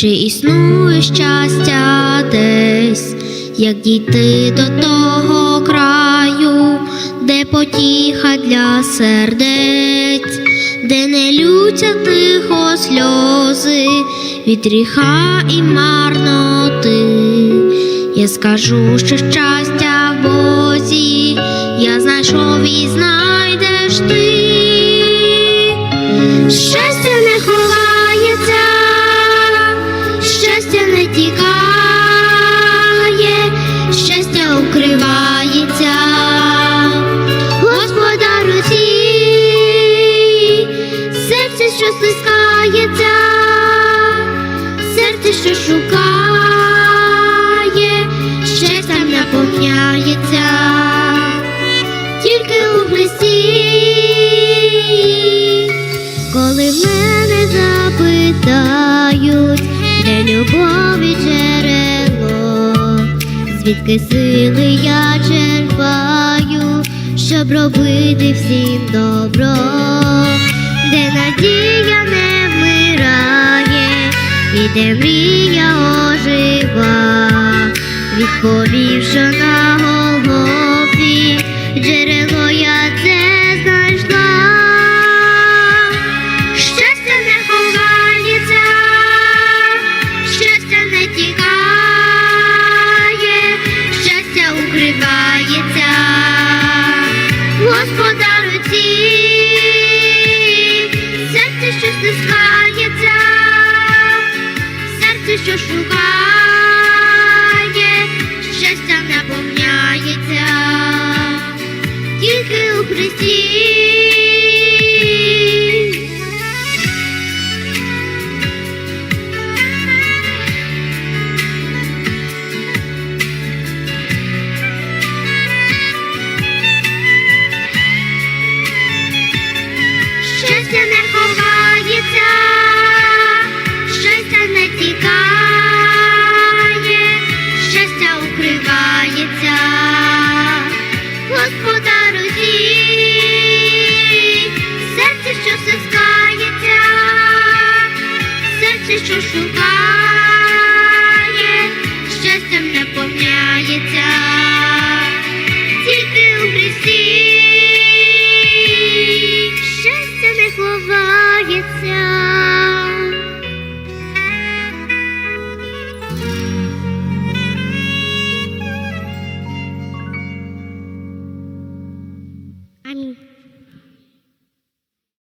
чи існує щастя десь, як дійти до того краю, де потіха для сердець, де не лються тихо сльози від гріха і марноти. Я скажу, що щастя в Бозі, я знайшов і знайдеш ти. Стискається, серце, що шукає, щастям наповняється, тільки у Христі. Коли мене запитають, де любові джерело, звідки сили я черпаю, щоб робити всім добро, де надія не де мрія ожива, відповівши на голові, джерело я це серце, що шукає, серце, що шукає,